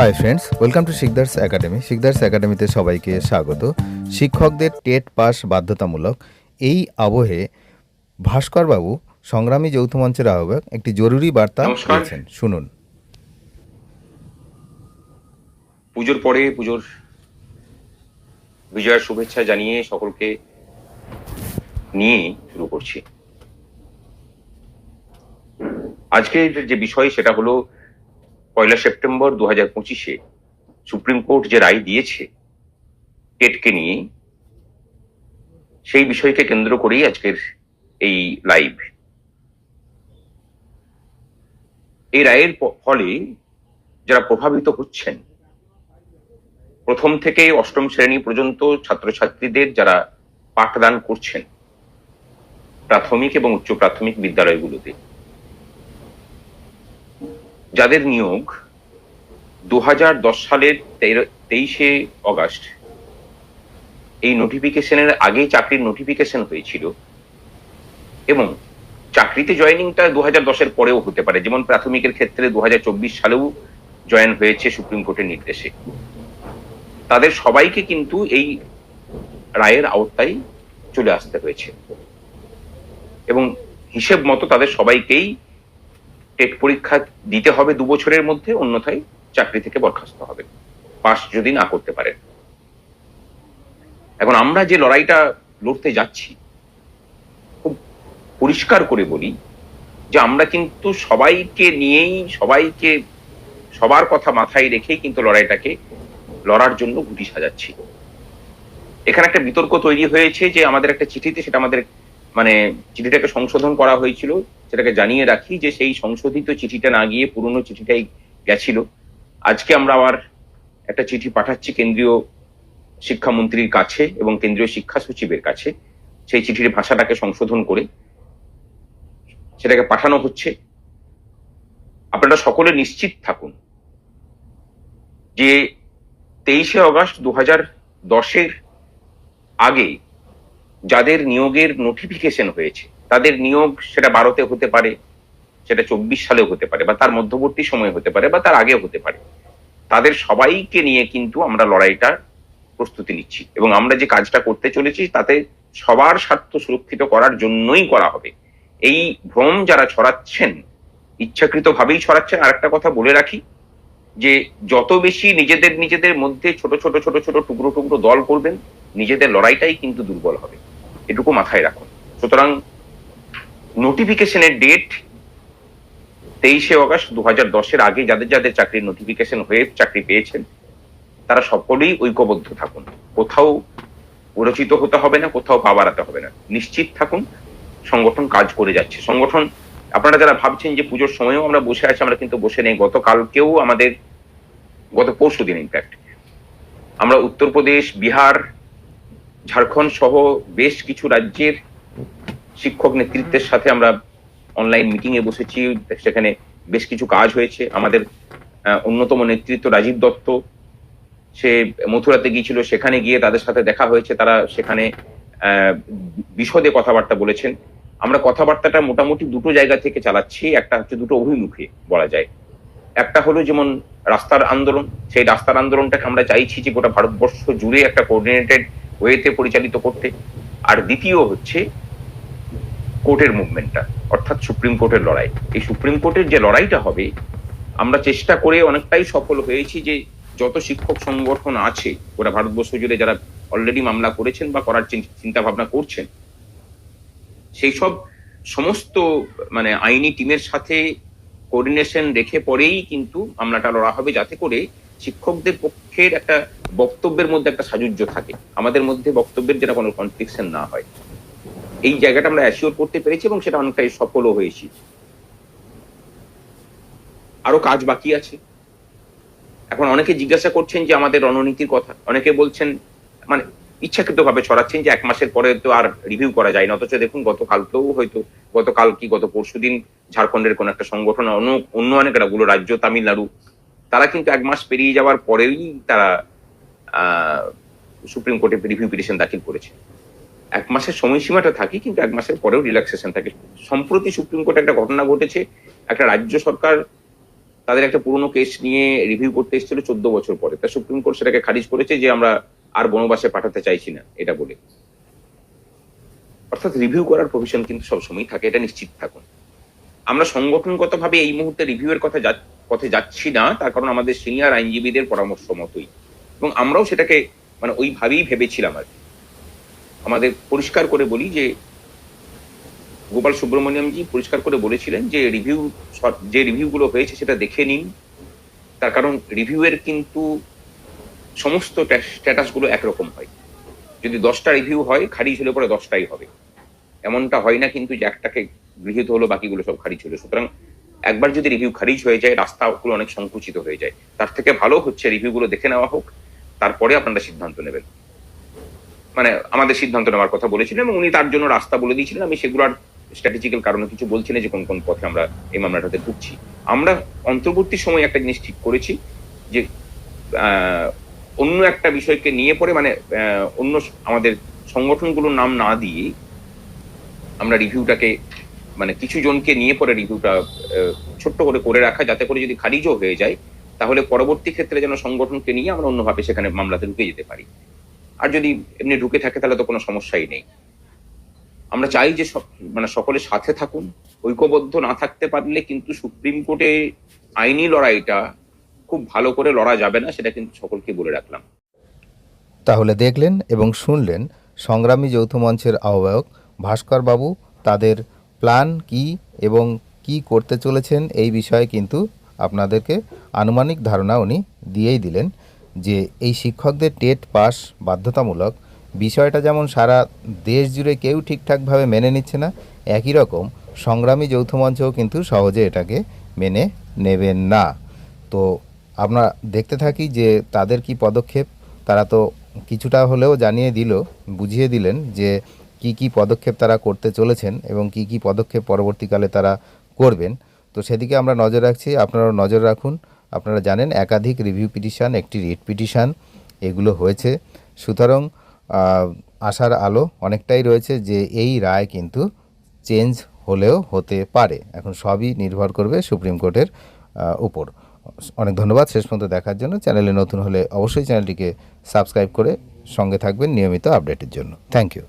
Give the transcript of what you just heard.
Hi friends welcome to Shikdar's academy Shikdar's একাডেমিতে সবাইকে স্বাগত। শিক্ষকদের টেট পাস বাধ্যতামূলক এই আবহে ভাস্করবাবু সংগ্রামী যৌথ মঞ্চের আহ্বায়ক একটি জরুরি বার্তা। দিয়েছেন। শুনুন। পুজোর পরে পুজোর বিজয়ের শুভেচ্ছা জানিয়ে সকলকে নিয়ে শুরু করছি। আজকের যে বিষয় সেটা হলো পয়লা সেপ্টেম্বর দু হাজার পঁচিশে সুপ্রিম কোর্ট যে রায় দিয়েছে টেটকে নিয়ে সেই বিষয়কে কেন্দ্র করেই আজকের এই লাইভ। এই রায়ের ফলে যারা প্রভাবিত হচ্ছেন, প্রথম থেকে অষ্টম শ্রেণি পর্যন্ত ছাত্রছাত্রীদের যারা পাঠদান করছেন, প্রাথমিক এবং উচ্চ প্রাথমিক বিদ্যালয়গুলোতে যাদের নিয়োগ দু হাজার দশ সালের তেইশে অগাস্ট, এই নোটিফিকেশনের আগে চাকরির নোটিফিকেশন হয়েছিল এবং চাকরিতে জয়েনিংটা দু হাজার দশের পরেও হতে পারে। যেমন প্রাথমিকের ক্ষেত্রে দু হাজার চব্বিশ সালেও জয়েন হয়েছে সুপ্রিম কোর্টের নির্দেশে। তাদের সবাইকে কিন্তু এই রায়ের আওতায় চলে আসতে হয়েছে। এবং হিসেব মতো তাদের সবাইকেই টেট পরীক্ষা দিতে হবে দু বছরের মধ্যে, অন্যথায় চাকরি থেকে বরখাস্ত হবে। পাস যদি না করতে পারে এখন আমরা যে লড়াইটা লড়তে যাচ্ছি, খুব পরিষ্কার করে বলি যে আমরা কিন্তু সবাইকে নিয়েই, সবাইকে, সবার কথা মাথায় রেখেই কিন্তু লড়াইটাকে লড়ার জন্য গুটি সাজাচ্ছি। এখানে একটা বিতর্ক তৈরি হয়েছে যে আমাদের একটা চিঠিতে, সেটা আমাদের মানে চিঠিটাকে সংশোধন করা হয়েছিল, সেটাকে জানিয়ে রাখি যে সেই সংশোধিত চিঠিটা না গিয়ে পুরনো চিঠিটাই গেছিল। আজকে আমরা আবার একটা চিঠি পাঠাচ্ছি কেন্দ্রীয় শিক্ষামন্ত্রীর কাছে এবং কেন্দ্রীয় শিক্ষা সচিবের কাছে। সেই চিঠির ভাষাটাকে সংশোধন করে সেটাকে পাঠানো হচ্ছে। আপনারা সকলে নিশ্চিত থাকুন যে তেইশে অগস্ট দু হাজার দশের আগে যাদের নিয়োগের নোটিফিকেশন হয়েছে, তাদের নিয়োগ সেটা বারোতে হতে পারে, সেটা চব্বিশ সালেও হতে পারে, বা তার মধ্যবর্তী সময়ে হতে পারে, বা তার আগে হতে পারে। তাদের সবাইকে নিয়ে কিন্তু আমরা লড়াইটার প্রস্তুতি নিচ্ছি। এবং আমরা যে কাজটা করতে চলেছি, তাতে সবার স্বার্থ সুরক্ষিত করার জন্যই করা হবে। এই ভ্রম যারা ছড়াচ্ছেন, ইচ্ছাকৃতভাবেই ছড়াচ্ছেন আর একটা কথা বলে রাখি, যে যত বেশি নিজেদের নিজেদের মধ্যে ছোট ছোট ছোট ছোট টুকরো টুকরো দল করবেন, নিজেদের লড়াইটাই কিন্তু দুর্বল হবে। এটুকু মাথায় রাখুন। সুতরাং নোটিফিকেশনের ডেট তেইশে অগস্ট দু হাজার দশের আগে যাদের যাদের চাকরির নোটিফিকেশন হয়ে চাকরি পেয়েছেন, তারা সকলেই ঐক্যবদ্ধ থাকুন। কোথাও রচিত হতে হবে না, কোথাও পা বাড়াতে হবে না। নিশ্চিত থাকুন, সংগঠন কাজ করে যাচ্ছে। সংগঠন, আপনারা যারা ভাবছেন যে পুজোর সময়ও আমরা বসে আছি, আমরা কিন্তু বসে নেই। গতকালকেও আমাদের, গত পরশু দিন ইনফ্যাক্ট আমরা উত্তরপ্রদেশ, বিহার ঝাড়খণ্ড সহ বেশ কিছু রাজ্যের শিক্ষক নেতৃত্বের সাথে আমরা অনলাইন মিটিং এ বসেছি। সেখানে বেশ কিছু কাজ হয়েছে। আমাদের অন্যতম নেতৃত্ব রাজীব দত্ত, সে মথুরাতে গিয়েছিল। সেখানে গিয়ে তাদের সাথে দেখা হয়েছে। তারা সেখানে বিশদে কথাবার্তা বলেছেন। আমরা কথাবার্তাটা মোটামুটি দুটো জায়গা থেকে চালাচ্ছি। একটা হচ্ছে দুটো অভিমুখে বলা যায়। একটা হলো যেমন রাস্তার আন্দোলন। সেই রাস্তার আন্দোলনটাকে আমরা চাইছি যে গোটা ভারতবর্ষ জুড়ে একটা কোঅর্ডিনেটেড ওয়েতে পরিচালিত করতে। আর দ্বিতীয় হচ্ছে কোর্টের মুভমেন্টটা, অর্থাৎ সুপ্রিম কোর্টের লড়াই। এই সুপ্রিম কোর্টের যে লড়াইটা হবে, আমরা চেষ্টা করে অনেকটাই সফল হয়েছি যে যত শিক্ষক সংগঠন আছে ওরা ভারতবর্ষ জুড়ে যারা অলরেডি মামলা করেছেন বা করার চিন্তা ভাবনা করছেন, সেই সব সমস্ত মানে আইনি টিমের সাথে কোঅর্ডিনেশন রেখে পরেই কিন্তু মামলাটা লড়া হবে, যাতে করে শিক্ষকদের পক্ষের একটা বক্তব্যের মধ্যে একটা সাজুজ্য থাকে। আমাদের মধ্যে বক্তব্যের যেন কোনো কনফ্লিকশন না হয়। এই জায়গাটা আমরা অ্যাসিওর করতে পেরেছি এবং সেটা অনেকটাই সফলও হয়েছি। আরও কাজ বাকি আছে। এখন অনেকে জিজ্ঞাসা করছেন যে আমাদের রণনীতির কথা। অনেকে বলছেন মানে ইচ্ছাকৃত ভাবে ছড়াচ্ছেন যে এক মাসের পরে তো আর রিভিউ করা যায় না। অথচ দেখুন, গতকালকেও হয়তো, গতকাল কি, গত পরশুদিন ঝাড়খণ্ডের কোন একটা সংগঠন, অন্য অন্য অনেক রাজ্য, তামিলনাড়ু, তারা কিন্তু এক মাস পেরিয়ে যাওয়ার পরেই তারা সুপ্রিম কোর্টে রিভিউ পিটিশন দাখিল করেছে। এক মাসের সময়সীমাটা থাকে, কিন্তু এক মাসের পরেও রিল্যাক্সেশন থাকে। সম্প্রতি সুপ্রিম কোর্টে একটা ঘটনা ঘটেছে, একটা রাজ্য সরকার তাদের একটা পুরনো কেস নিয়ে রিভিউ করতে এসেছিল চোদ্দ বছর পরে। তা সুপ্রিম কোর্ট সেটাকে খারিজ করেছে যে আমরা আর বনবাসে পাঠাতে চাইছি না, এটা বলে। অর্থাৎ রিভিউ করার প্রভিশন কিন্তু সবসময় থাকে, এটা নিশ্চিত থাকুন। আমরা সংগঠনগতভাবে এই মুহূর্তে রিভিউয়ের কথা পথে যাচ্ছি না, তার কারণ আমাদের সিনিয়র আইনজীবীদের পরামর্শ মতোই। এবং আমরাও সেটাকে মানে ওইভাবেই ভেবেছিলাম আর। আমাদের পরিষ্কার করে বলি যে, গোপাল সুব্রমণিয়ামজি পরিষ্কার করে বলেছিলেন যে রিভিউ যে রিভিউগুলো হয়েছে সেটা দেখে নিন। তার কারণ রিভিউয়ের কিন্তু সমস্ত স্ট্যাটাসগুলো একরকম হয়। যদি দশটা রিভিউ হয়, খারিজ হলে পরে দশটাই হবে। এমনটা হয় না কিন্তু যে একটাকে গৃহীত হলো, বাকিগুলো সব খারিজ হলো। সুতরাং একবার যদি রিভিউ খারিজ হয়ে যায়, রাস্তাগুলো অনেক সংকুচিত হয়ে যায়। তার থেকে ভালো হচ্ছে রিভিউগুলো দেখে নেওয়া হোক। তারপরে আপনারা সিদ্ধান্ত নেবেন। মানে আমাদের সিদ্ধান্ত নেওয়ার কথা বলেছিলেন এবং উনি তার জন্য রাস্তা বলে দিয়েছিলেন। আমি সেগুলো আর স্ট্র্যাটেজিক্যাল কারণে কিছু বলছি না যে কোন কোন পথে আমরা এই মামলাটাতে ঢুকছি। আমরা অন্তর্বর্তী সময় একটা জিনিস ঠিক করেছি যে অন্য একটা বিষয়কে নিয়ে পরে মানে অন্য আমাদের সংগঠনগুলোর নাম না দিয়ে আমরা রিভিউটাকে মানে কিছু জনকে নিয়ে পরে রিভিউটা ছোট্ট করে করে রাখা যাতে করে যদি খারিজও হয়ে যায় তাহলে পরবর্তী ক্ষেত্রে যেন সংগঠনকে নিয়ে আমরা অন্যভাবে সেখানে মামলাতে ঢুকে যেতে পারি। আর যদি এমনি ঢুকে থাকে তাহলে তো কোনো সমস্যাই নেই। আমরা চাই যে মানে সকলের সাথে থাকুন, ঐক্যবদ্ধ না থাকতে পারলে কিন্তু সুপ্রিম কোর্টে আইনি লড়াইটা খুব ভালো করে লড়া যাবে না, সেটা কিন্তু সকলকে বলে রাখলাম। তাহলে দেখলেন এবং শুনলেন সংগ্রামী যৌথ মঞ্চের আহ্বায়ক ভাস্কর বাবু তাদের প্ল্যান কি এবং কি করতে চলেছেন এই বিষয়ে কিন্তু আপনাদেরকে আনুমানিক ধারণা উনি দিয়েই দিলেন যে এই শিক্ষকদের টেট পাস বাধ্যতামূলক। বিষয়টা যেমন সারা দেশ জুড়ে কেউ ঠিকঠাকভাবে মেনে নিচ্ছে না, একই রকম সংগ্রামী যৌথ মঞ্চও কিন্তু সহজে এটাকে মেনে নেবেন না। তো আমরা দেখতে থাকি যে তাদের কি পদক্ষেপ, তারা তো কিছুটা হলেও জানিয়ে দিল, বুঝিয়ে দিলেন যে কি কি পদক্ষেপ তারা করতে চলেছেন এবং কি কি পদক্ষেপ পরবর্তীকালে তারা করবেন। তো সেদিকে আমরা নজর রাখছি। আপনারাও নজর রাখুন। আপনারা জানেন একাধিক রিভিউ পিটিশান, একটি রিট পিটিশন, এগুলো হয়েছে। সুতরাং আশার আলো অনেকটাই রয়েছে যে এই রায় কিন্তু চেঞ্জ হলেও হতে পারে। এখন সবই নির্ভর করবে সুপ্রিম কোর্টের উপর। অনেক ধন্যবাদ। শেষ পর্যন্ত দেখার জন্য। চ্যানেলে নতুন হলে অবশ্যই চ্যানেলটিকে সাবস্ক্রাইব করে সঙ্গে থাকবেন নিয়মিত আপডেটের জন্য। Thank you.